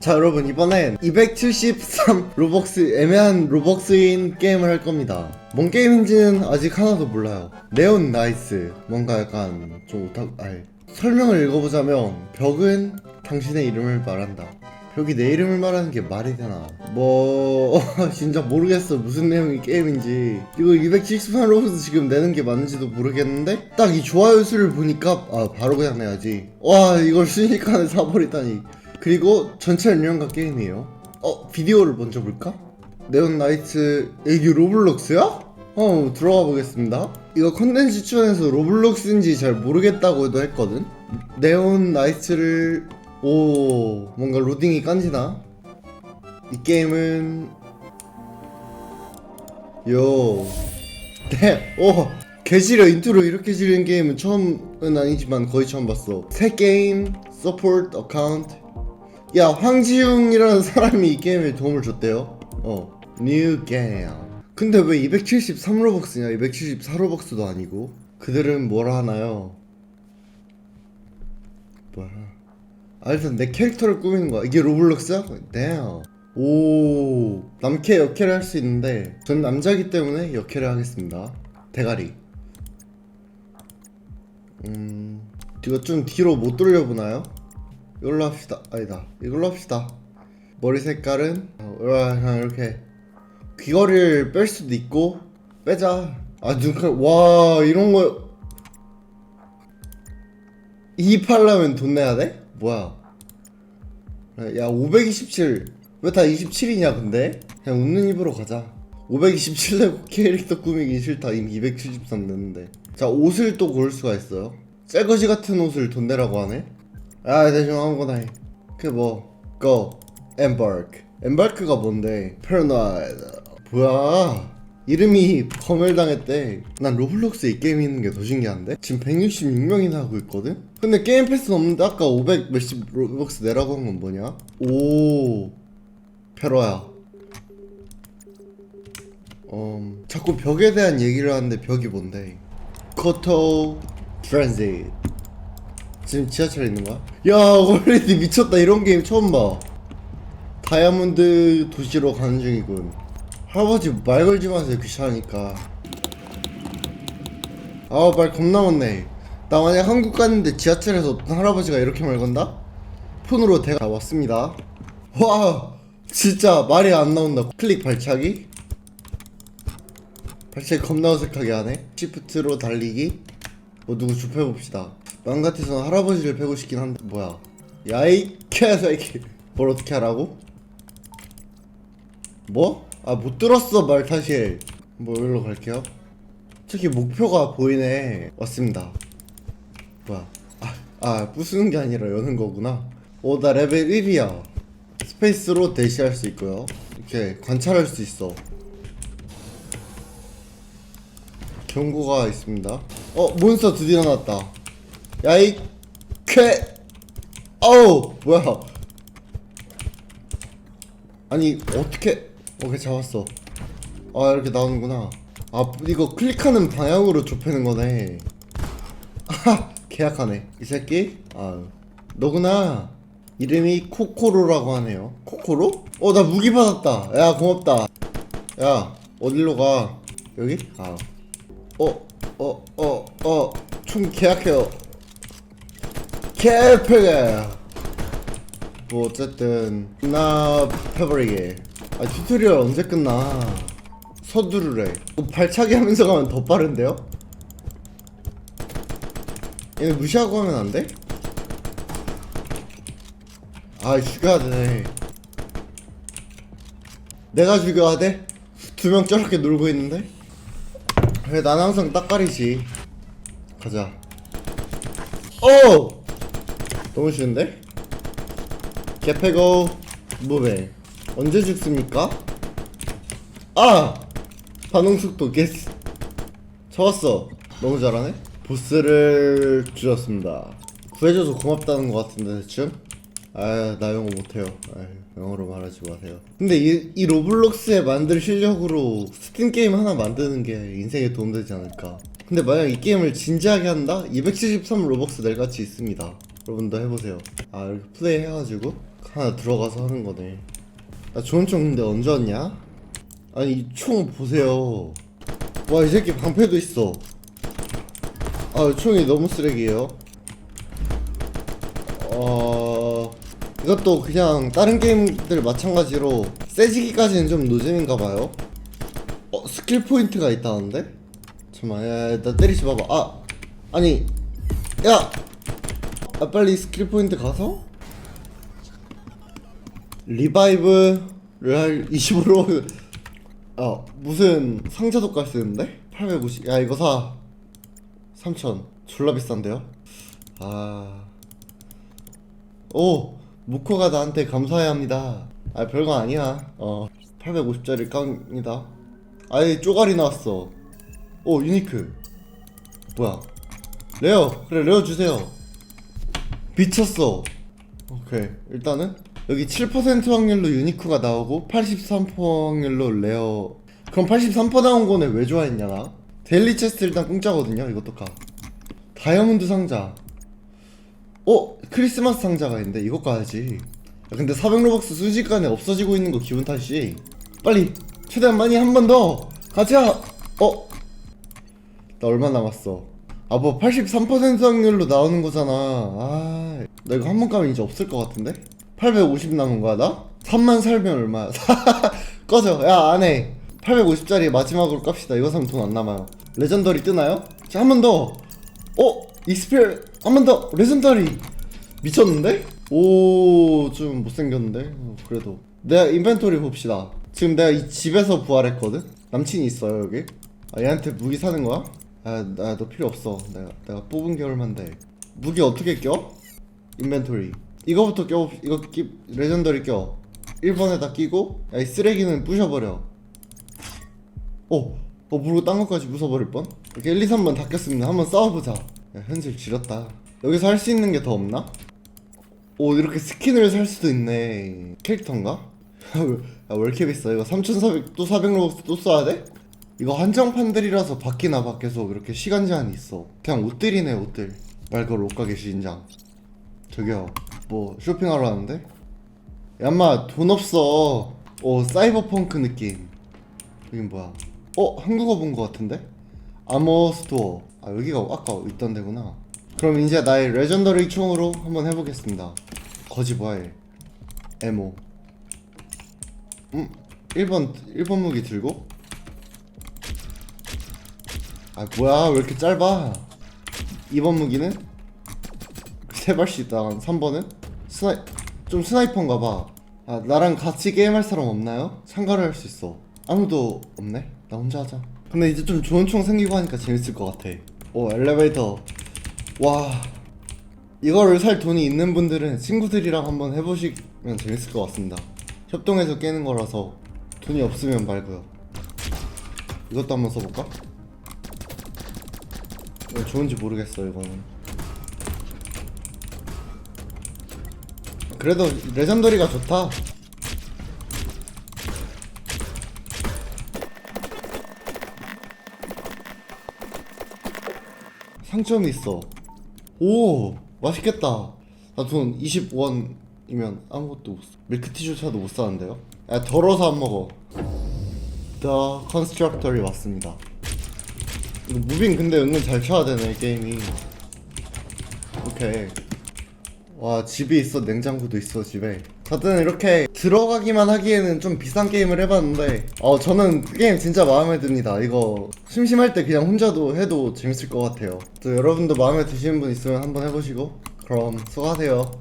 자 여러분 이번엔 273 로벅스 애매한 로벅스인 게임을 할 겁니다. 뭔 게임인지는 아직 하나도 몰라요. 네온 나이스. 뭔가 약간 좀 오타 아니 설명을 읽어보자면 벽은 당신의 이름을 말한다. 벽이 내 이름을 말하는 게 말이 되나? 뭐 진짜 모르겠어. 무슨 내용의 게임인지. 이거 273 로벅스 지금 내는 게 맞는지도 모르겠는데? 딱 이 좋아요 수를 보니까 아 바로 그냥 내야지. 와 이걸 순식간에 사버리다니 그리고 전체 연령과 게임이에요. 어 비디오를 먼저 볼까? 네온 나이트 이게 로블록스야? 어 들어가 보겠습니다. 이거 컨텐츠 추천해서 로블록스인지 잘 모르겠다고도 했거든. 네온 나이트를 오 뭔가 로딩이 깐지나? 이 게임은 요 네, 오 개지려 인트로 이렇게 지르는 게임은 처음은 아니지만 거의 처음 봤어. 새 게임 서포트 어카운트 야 황지웅이라는 사람이 이 게임에 도움을 줬대요. 어 뉴 게임 근데 왜 273로벅스냐? 274로벅스도 아니고. 그들은 뭐라 하나요? 뭐야 아 일단 내 캐릭터를 꾸미는 거야. 이게 로블록스야? 네. 오 남캐 역캐를 할 수 있는데 전 남자기 때문에 역캐를 하겠습니다. 대가리. 음 이거 좀 뒤로 못 돌려보나요? 이걸로 합시다. 아니다. 이걸로 합시다. 머리 색깔은 어, 그냥 이렇게 귀걸이를 뺄 수도 있고 빼자. 아 눈깔 와 이런 거 이입하려면 돈 내야 돼? 뭐야? 야 527. 왜 다 27이냐 근데? 그냥 웃는 입으로 가자. 527 내고 캐릭터 꾸미기 싫다. 이미 273 냈는데. 자 옷을 또 고를 수가 있어요. 쇠거지 같은 옷을 돈 내라고 하네. 아 대충 아무거나 해. 그뭐 go embark. embark가 뭔데? paranoid. 뭐야? 이름이 검열당했대. 난 로블록스 이 게임 있는 게 더 신기한데? 지금 166명이나 하고 있거든? 근데 게임 패스는 없는데 아까 500 몇십 로벅스 내라고 한 건 뭐냐? 오 페로야. 음, 자꾸 벽에 대한 얘기를 하는데 벽이 뭔데? 코토 트랜짓. 지금 지하철에 있는 거야? 야, 원래디 미쳤다. 이런 게임 처음 봐. 다이아몬드 도시로 가는 중이군. 할아버지 말 걸지 마세요. 귀찮으니까. 아, 말 겁나 많네. 나 만약 한국 갔는데 지하철에서 어떤 할아버지가 이렇게 말 건다? 폰으로 대가 왔습니다. 와, 진짜 말이 안 나온다. 클릭 발차기? 발차기 겁나 어색하게 하네. 시프트로 달리기? 뭐 누구 좁혀봅시다. 맘 같아서는 할아버지를 패고 싶긴 한데 뭐야. 야이 개새끼. 뭘 어떻게 하라고? 뭐? 아 못 들었어 말 다시 해뭐 여기로 갈게요. 저기 목표가 보이네. 왔습니다. 뭐야. 아, 아 부수는 게 아니라 여는 거구나. 오 나 레벨 1이야. 스페이스로 대시할 수 있고요. 이렇게 관찰할 수 있어. 경고가 있습니다 어 몬스터 드디어 나왔다. 야이 쾌. 어우 뭐야. 아니 어떻게 오케이 잡았어. 아 이렇게 나오는구나. 아 이거 클릭하는 방향으로 좁히는 거네. 아 계약하네. 이 새끼? 아 너구나. 이름이 코코로라고 하네요. 코코로? 어 나 무기 받았다. 야 고맙다. 야 어디로 가? 여기? 아. 어 어 어 어 총 계약해요 개패게 뭐 어쨌든 나 패버리게 아 튜토리얼 언제 끝나 서두르래 뭐 발차기 하면서 가면 더 빠른데요? 얘네 무시하고 하면 안 돼? 아 죽여야 되네 내가 죽여야 돼? 두 명 저렇게 놀고 있는데? 왜난 항상 딱가리지 가자 오! 너무 쉬운데? 개패고 무배 언제 죽습니까? 아! 반응 속도 게스 잡았어 너무 잘하네 보스를 주셨습니다 구해줘서 고맙다는 것 같은데 대충? 아나 영어 못해요 아유, 영어로 말하지 마세요 근데 이, 이 로블록스에 만들 실력으로 스팀 게임 하나 만드는 게 인생에 도움되지 않을까 근데 만약 이 게임을 진지하게 한다? 273 로벅스 낼같이 있습니다 여러분도 해보세요 아 이렇게 플레이 해가지고 하나 들어가서 하는 거네. 나 좋은 총 근데 언제 왔냐? 아니 이 총 보세요. 와 이 새끼 방패도 있어. 아 총이 너무 쓰레기예요. 어 이것도 그냥 다른 게임들 마찬가지로 세지기까지는 좀 노잼인가 봐요. 어 스킬 포인트가 있다는데? 잠깐만 야나 때리지 마봐. 아 아니 야. 아 빨리 스킬 포인트 가서 리바이브를 할 20으로 아 무슨 상자 독갈 쓰는데? 850 야 이거 사3000 졸라 비싼데요? 아... 오! 무코가 나한테 감사해야 합니다. 아 별거 아니야. 어 850짜리 깡이다. 아예 쪼가리 나왔어. 오 유니크. 뭐야? 레어! 그래 레어 주세요. 미쳤어. 오케이. 일단은 여기 7% 확률로 유니크가 나오고 83% 확률로 레어. 그럼 83% 나온 거네 왜 좋아했냐 나? 데일리 체스트 일단 공짜거든요 이것도 가 다이아몬드 상자 어? 크리스마스 상자가 있는데 이거 가야지? 야, 근데 400 로벅스 순식간에 없어지고 있는 거 기분 탓이 빨리 최대한 많이 한 번 더! 가자! 어? 나 얼마 남았어? 아 뭐 83% 확률로 나오는 거잖아. 아나 이거 한번 가면 이제 없을 것 같은데? 850 남은 거야 나? 3만 살면 얼마야? 꺼져! 야 안해! 850짜리 마지막으로 깝시다. 이거 사면 돈 안 남아요. 레전더리 뜨나요? 자 한 번 더! 어? 익스펠 한 번 더 레전더리 미쳤는데? 오 좀 못생겼는데? 어, 그래도 내가 인벤토리 봅시다. 지금 내가 이 집에서 부활했거든? 남친이 있어요 여기. 아 얘한테 무기 사는 거야? 아나 너 필요 없어. 내가 내가 뽑은 게 얼만 데 무기 어떻게 껴? 인벤토리. 이거부터 껴 이거 끼 레전더리 껴. 1번에다 끼고 야 이 쓰레기는 부셔버려. 어, 어 모르고 딴 것까지 부숴버릴 뻔? 이렇게 1, 2, 3번 다 꼈습니다 한번 싸워보자 야 현질 지렸다 여기서 할 수 있는 게 더 없나? 오 이렇게 스킨을 살 수도 있네 캐릭터인가? 야, 왜 이렇게 비싸 이거 3,400 또 400로벅스 또 써야 돼? 이거 한정판들이라서 바뀌나 봐 계속 이렇게 시간 제한이 있어 그냥 옷들이네 옷들 말걸 옷가게 시인장 저기요 뭐 쇼핑하러 왔는데? 야마 돈 없어 오 사이버펑크 느낌 여긴 뭐야 어? 한국어 본 거 같은데? 아머 스토어 아 여기가 아까 있던 데구나. 그럼 이제 나의 레전더리 총으로 한번 해보겠습니다. 거지 뭐해 에모 음 1번 1번 무기 들고? 아 뭐야? 왜 이렇게 짧아? 2번 무기는? 세 발씩 있다. 3번은? 스나이 좀 스나이퍼인가 봐아 나랑 같이 게임할 사람 없나요? 참가를 할 수 있어. 아무도 없네? 나 혼자 하자. 근데 이제 좀 좋은 총 생기고 하니까 재밌을 것 같아 오 엘리베이터. 와. 이거를 살 돈이 있는 분들은 친구들이랑 한번 해보시면 재밌을 것 같습니다. 협동해서 깨는 거라서 돈이 없으면 말고요. 이것도 한번 써볼까? 좋은지 모르겠어 이거는. 그래도 레전더리가 좋다 상점이 있어. 오 맛있겠다. 나 돈 20원이면 아무것도 못 사. 밀크티조차도 못 사는데요? 야 덜어서 안 먹어. The Constructor이 왔습니다. 무빙 근데 은근 잘 쳐야 되네 게임이. 오케이 와 집이 있어 냉장고도 있어 집에. 저는 이렇게 들어가기만 하기에는 좀 비싼 게임을 해봤는데 어 저는 게임 진짜 마음에 듭니다. 이거 심심할 때 그냥 혼자도 해도 재밌을 것 같아요. 또 여러분도 마음에 드시는 분 있으면 한번 해보시고 그럼 수고하세요